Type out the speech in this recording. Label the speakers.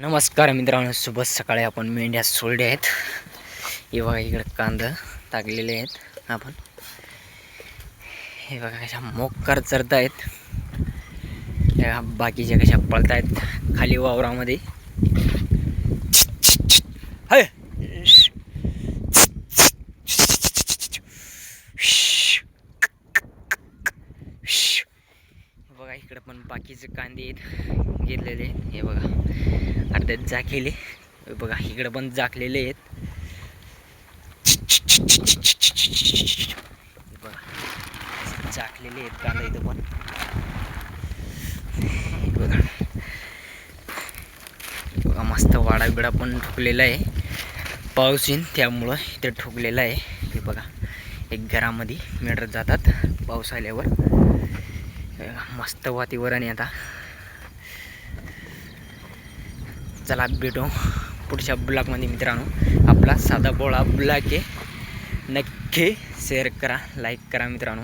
Speaker 1: नमस्कार मित्रांनो शुभ सकाळी. आपण मेंढ्या सोडल्या आहेत. हे बघा इकडे कांदा टाकलेले आहेत आपण. हे बघा कशा मोकार चरत आहेत. बाकीच्या कशा पळत आहेत खाली वावरामध्ये. हय बघा इकडं पण बाकीचे कांदे आहेत गेलेले हे बघा. अर्ध्यात जाकेले हे बघा इकडं पण जाकलेले आहेत. बघा जाकलेले आहेत कांदा इथं पण. बघा. हे बघा मस्त वाडा बिडा पण ठोकलेला आहे. पाऊस येईन त्यामुळं इथे ठोकलेला आहे. हे बघा एक घरामध्ये मेटर जातात पाऊस आल्यावर. मस्त वातावरण आहे आता. चला भेटू पुढच्या ब्लॉगमध्ये मित्रांनो. आपला साधा बोळा ब्लॉग आहे. नक्की शेअर करा लाईक करा मित्रांनो.